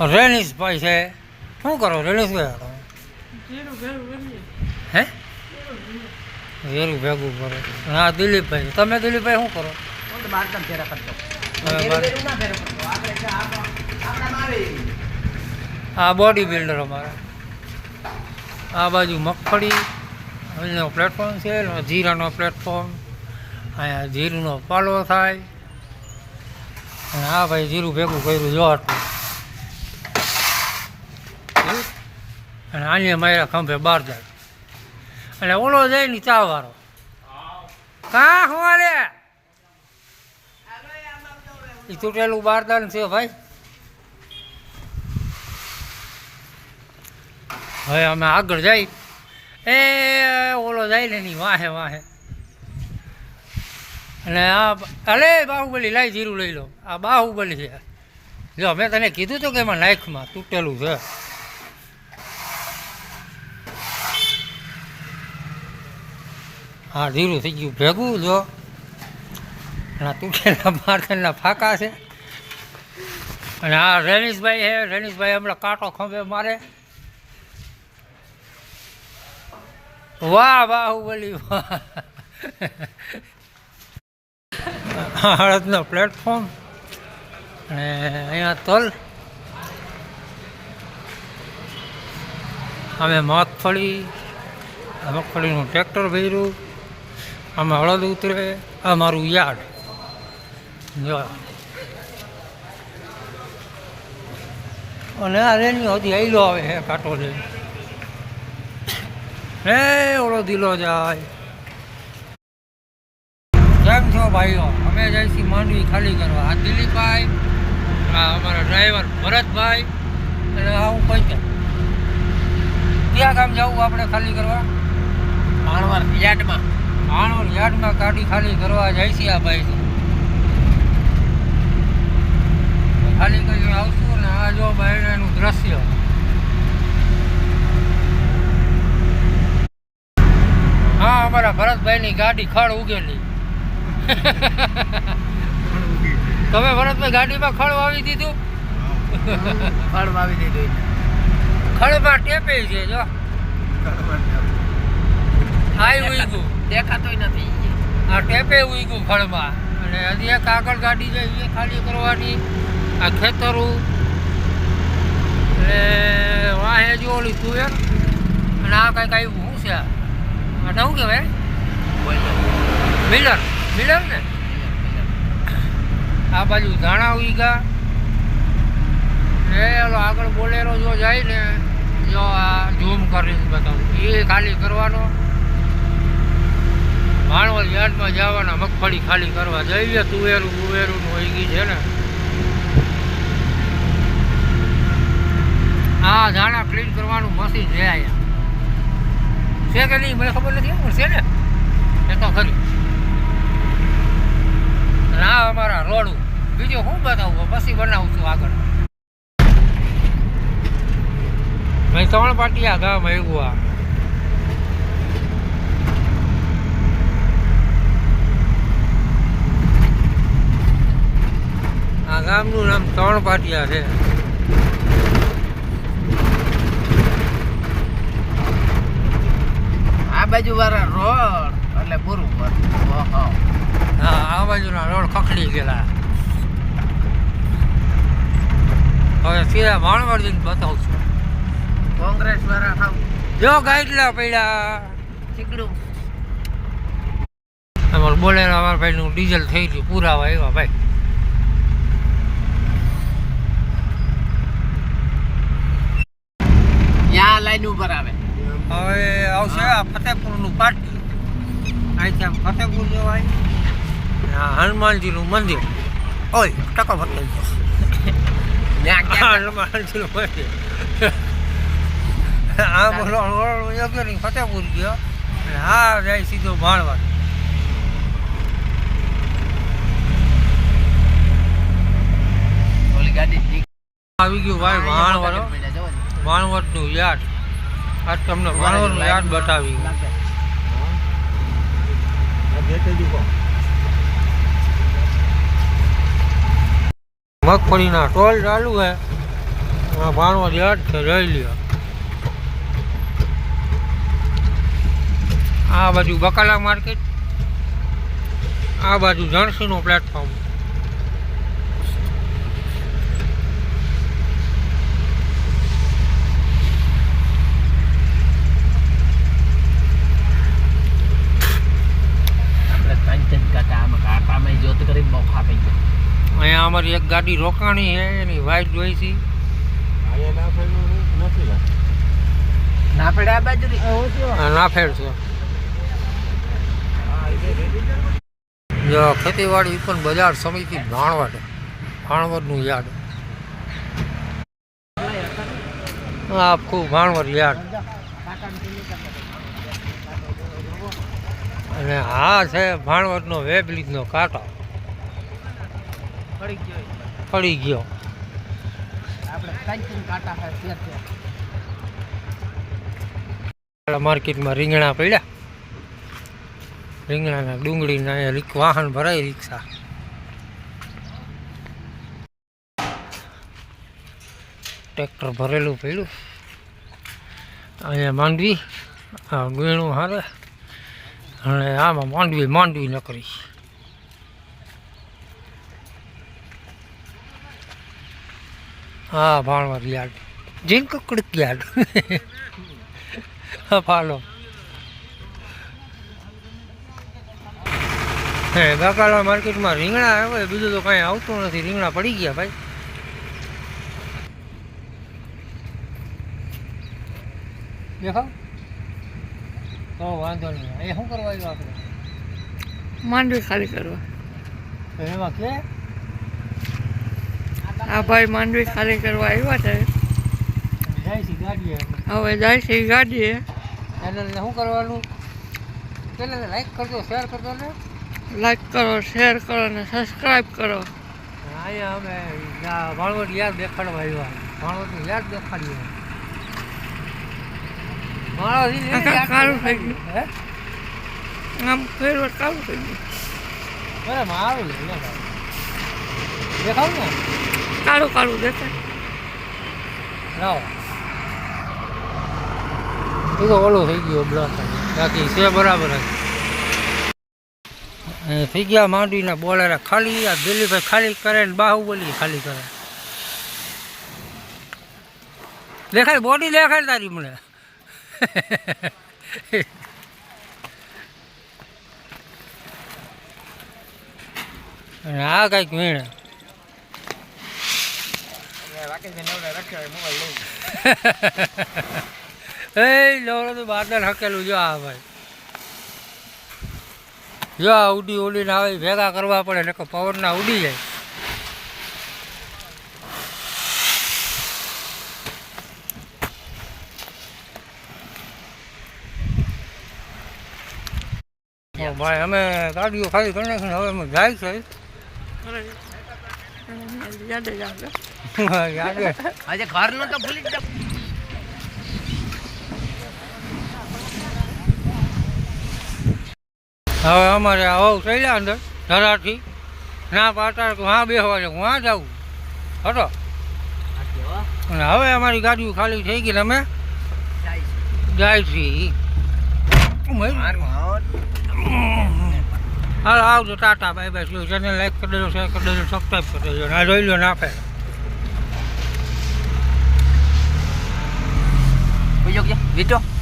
રેનીશભાઈ છે. શું કરો રેનીશભાઈ તમે હે? વેરું ભેગું. કરો. હા દિલીપભાઈ. તમે દિલીપભાઈ શું કરો? આ બોડી બિલ્ડર અમારા. આ બાજુ મગફળી અહીંનો પ્લેટફોર્મ છે જીરાનો પ્લેટફોર્મ અહીંયા જીરુનો પાલો થાય. અને આ ભાઈ જીરું ભેગું કર્યું જો અને આની માર્યા ખંભે બાર જાય. અને ઓલો જાય ને ચા વાળો. કા લે? એ તૂટેલું બારદાન છે ભાઈ. હવે અમે આગળ જઈ. એ ઓલો જાય ને એની વાહે વાહે. અને આ અલે બાહુબલી લાઈ જીરું લઈ લો. આ બાહુબલી છે. જો મેં તને કીધું તો કે એમાં નાખમાં, તૂટેલું છે. હા, ધીરું થઈ ગયું. ભેગું જો. અને તૂટેલા માર્કેટના ફાંકા છે. અને આ રેનીશભાઈ છે. રેનીશભાઈ હમણાં કાંટો ખંભે મારે. વાહ બાહુબલી વાહ. હળદનો પ્લેટફોર્મ અને અહીંયા તલ. અમે મગફળી, મગફળીનું ટ્રેક્ટર ભર્યું. આમાં હળદ ઉતરે, આ મારું યાર્ડ અને આ રેની હજી આઈલો આવે હે, કાંટો લઈને. હે ઓળો દિલો જાય. કેમ છો ભાઈઓ? અમે છીએ માંડવી ખાલી કરવા. આ દિલીપભાઈ, આ અમારા ડ્રાઈવર ભરતભાઈ, અને આ હું પંચાયત ક્યાં ગામ જવું આપણે ખાલી કરવા? માણવાર યાર્ડમાં. માણોર યાર્ડમાં ગાડી ખાલી કરવા જાય છે આ ભાઈ. ખાલી કરીને આવશું ને આ જો બહેરાનું દ્રશ્ય. હા અમારા ભરતભાઈની ગાડી ખડ ઉગેલી. તમે ભરતભાઈ ગાડીમાં ખડ વાવી દીધું? ફળ વાવી દીધું. ખડમાં ટેપે છે જો. આઈ ઉઈગું દેખાતોય નથી. આ ટેપે ઉગ્યું ફળમાં. અને હજી એક આગળ ગાડી જાય એ ખાલી કરવાની. આ ખેતરું. એટલે વાહે જો ઓલી તુવેર અને આ કાંઈક આવ્યું. શું છે આ? આ શું કહેવાય? મિલર. મિલર ને? આ બાજુ ધાણા ઉઈગા એ ઓલો આગળ બોલેરો જો જાય ને, જો આ ઝૂમ કરીને બતાવું. એ ખાલી કરવાનો. માણવલ યાર્ડમાં જવાના, મગફળી ખાલી કરવા જઈએ, તુવેરું બુવેરું હોય ગઈ છે ને. હા ધાણા ક્લીન કરવાનું મશીન છે અહીંયા. છે કે નહીં, મને ખબર નથી, પણ છે ને. એ તો ખરી. ના અમારા રોડું. બીજું શું બતાવું પછી બનાવું છું આગળ. ભાઈ, ત્રણ પાટિયા ગામ આવ્યું આ. ગામનું નામ ત્રણ પાટિયા છે. આ બાજુ વાળા રોડ એટલે પૂરું હા આ બાજુના રોડ ખખડી ગયેલા. હવે સીધા માણવર જઈને બતાવું છું કોંગ્રેસ વાળા જો ગાઈડલા પડ્યા. ચીકડું. અમારું બોલેરો અમારા ભાઈનું ડીઝલ થઈ ગયું પુરાવા એવા ભાઈ. લાઈન ઉપર આવે. હવે આવશે ફતેપુરનું પાટી અહીંથી આમ ફતેપુર જવાય. હનુમાનજીનું મંદિર. ઓય ટકો ત્યાં હનુમાનજીનું મંદિર. આ બોલો યોગ્ય નહીં ફતેપુર ગયો. હા જાય સીધો ઓલી આવી ગયું ભાઈ પડ્યા, નું. યાદ આજ તમને ભાણવટનું યાદ બતાવી. મગફળીના ટોલ ચાલુ હે. આ ભાણવા યાદ છે રહી લ્યો. આ બાજુ બકાલા માર્કેટ આ બાજુ જણસીનું પ્લેટફોર્મ આપણે કાંચન કાકા આમાં જોત કરીને બહુ ખાપી ગયો અહીંયા અમારી એક ગાડી રોકાણી છે એની વાઇટ જોઈ છે. નાફેડ આ બાજુ નાફેડ છે. જો ખેતીવાડી પણ બજાર સમિતિ ભાણવડ. ભાણવડનું યાર્ડ. આખું ભાણવડ યાર્ડ. અને આ છે ભાણવડનો વેબલીજનો કાંટો. પડી ગયો. પડી ગયો. માર્કેટમાં રીંગણા પડ્યા. રીંગણાના ડુંગળીના અહીંયા વાહન ભરાય રિક્ષા. ટ્રેક્ટર ભરેલું પડ્યું. અહીંયા માંડવી આ ગીણું હારે અને આમાં માંડવી માંડવી નકરી. હા ભાણવર યાર્ડ જીન કકડક યાર્ડ હા ફાલો હે બકાલા માર્કેટમાં રીંગણા આવે બીજું તો કાંઈ આવતું નથી. રીંગણા પડી ગયા ભાઈ. દેખાવ તો વાંધો નહીં. એ શું કરવા આવ્યો આપણે? માંડવી ખાલી કરવા. એમાં કે આ ભાઈ માંડવી ખાલી કરવા આવ્યા છે. જાય છે ગાડીએ. હવે જાય છે ગાડીએ. ચેનલને શું કરવાનું? ચેનલને લાઈક કરજો શેર કરજો ને. લાઈક કરો શેર કરો અને સબસ્ક્રાઈબ કરો. અહીંયા અમે ભાણવટ યાદ દેખાડવા આવ્યા. ભાણવડનું યાદ દેખાડીએ. કાળું થઈ ગયું. આમ ફેરવટ કાઢું થઈ ગયું. બરાબર મારું દેખાવ ને? કાળું કાળું દેખાય. એ તો ઓલો થઈ ગયો બ્લોક બાકી છે બરાબર થઈ ગયા માંડવીના બોલેરા ખાલી, આ દિલીપભાઈ ખાલી કરે ને બાહુબલી ખાલી કરે. દેખાય, બોડી દેખાય તારી મને. અને આ કંઈક વીણ. એ તો બાદલ હકેલું જો આ ભાઈ. જો આ ઉડી ઉડીને આવે ભેગા કરવા પડે ને પવનના ઉડી જાય. ભાઈ અમે ગાડીઓ ખાલી કરી નાખીને હવે અમે જાય છે. આજે ઘરનું હવે અમારે આવો થયેલા અંદર, ધરાથી. ના પાતા હા બેસવા જાઉં હું જાઉં. હતો અને હવે અમારી ગાડીઓ ખાલી થઈ ગઈ અમે જાય છીએ હાલ આવજો, Tata, bye bye channel like કરી દેજો શેર કરી દેજો સબસ્ક્રાઈબ કરી દેજો ના જોઈ લો ના ફેર બીજો ક્યાં? વીટો